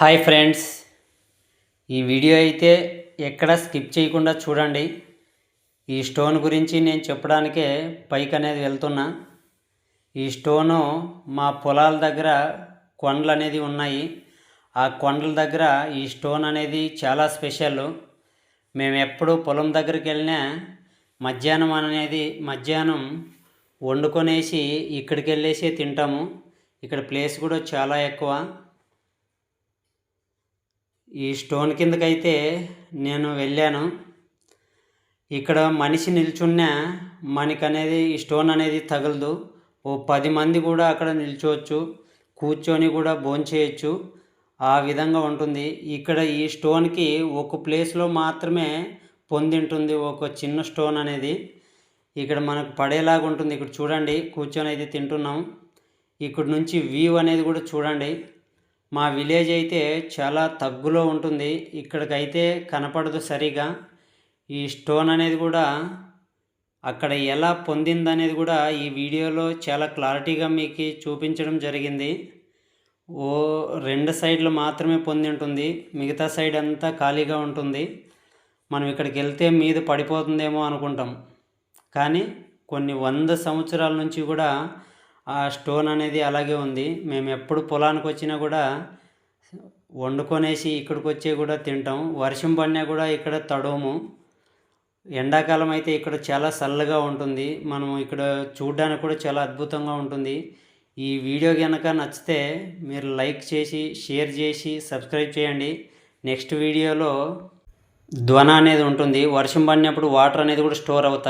Hi friends. ఈ video అయితే ఎక్కడ స్కిప్ చేయకుండా చూడండి. ఈ స్టోన్ గురించి నేను చెప్పడానికే పైకి అనేది వెళ్తున్నా. ఈ స్టోను మా పొలాల దగ్గర కొండలు అనేది ఉన్నాయి. ఆ కొండల దగ్గర ఈ స్టోన్ అనేది చాలా స్పెషల్. మేము ఎప్పుడు పొలం దగ్గరికి వెళ్ళినా మధ్యాహ్నం అనేది మధ్యాహ్నం వండుకొనేసి ఇక్కడికి వెళ్ళేసి తింటాము. ఇక్కడ ప్లేస్ కూడా చాలా ఎక్కువ. ఈ స్టోన్ కిందకైతే నేను వెళ్ళాను. ఇక్కడ మనిషి నిల్చున్న మనకి అనేది ఈ స్టోన్ అనేది తగలదు. ఓ పది మంది కూడా అక్కడ నిల్చోవచ్చు. కూర్చొని కూడా భోంచేయచ్చు ఆ విధంగా ఉంటుంది. ఇక్కడ ఈ స్టోన్కి ఒక ప్లేస్లో మాత్రమే పొందింటుంది ఒక చిన్న స్టోన్ అనేది. ఇక్కడ మనకు పడేలాగా ఉంటుంది. ఇక్కడ చూడండి కూర్చొని అయితే తింటున్నాం. ఇక్కడ నుంచి వ్యూ అనేది కూడా చూడండి. మా విలేజ్ అయితే చాలా తగ్గులో ఉంటుంది. ఇక్కడికైతే కనపడదు సరిగా. ఈ స్టోన్ అనేది కూడా అక్కడ ఎలా పొందిందనేది కూడా ఈ వీడియోలో చాలా క్లారిటీగా మీకు చూపించడం జరిగింది. ఓ రెండు సైడ్లు మాత్రమే పొంది ఉంటుంది. మిగతా సైడ్ అంతా ఖాళీగా ఉంటుంది. మనం ఇక్కడికి వెళ్తే మీద పడిపోతుందేమో అనుకుంటాం. కానీ కొన్ని వంద సంవత్సరాల నుంచి కూడా ఆ స్టోన్ అనేది అలాగే ఉంది. మేము ఎప్పుడు పొలానికి వచ్చినా కూడా వండుకొనేసి ఇక్కడికి వచ్చి కూడా తింటాం. వర్షం పడినా కూడా ఇక్కడ తడవము. ఎండాకాలం అయితే ఇక్కడ చాలా చల్లగా ఉంటుంది. మనం ఇక్కడ చూడడానికి కూడా చాలా అద్భుతంగా ఉంటుంది. ఈ వీడియో కనుక నచ్చితే మీరు లైక్ చేసి షేర్ చేసి సబ్స్క్రైబ్ చేయండి. నెక్స్ట్ వీడియోలో ధ్వన అనేది ఉంటుంది. వర్షం పడినప్పుడు వాటర్ అనేది కూడా స్టోర్ అవుతాయి.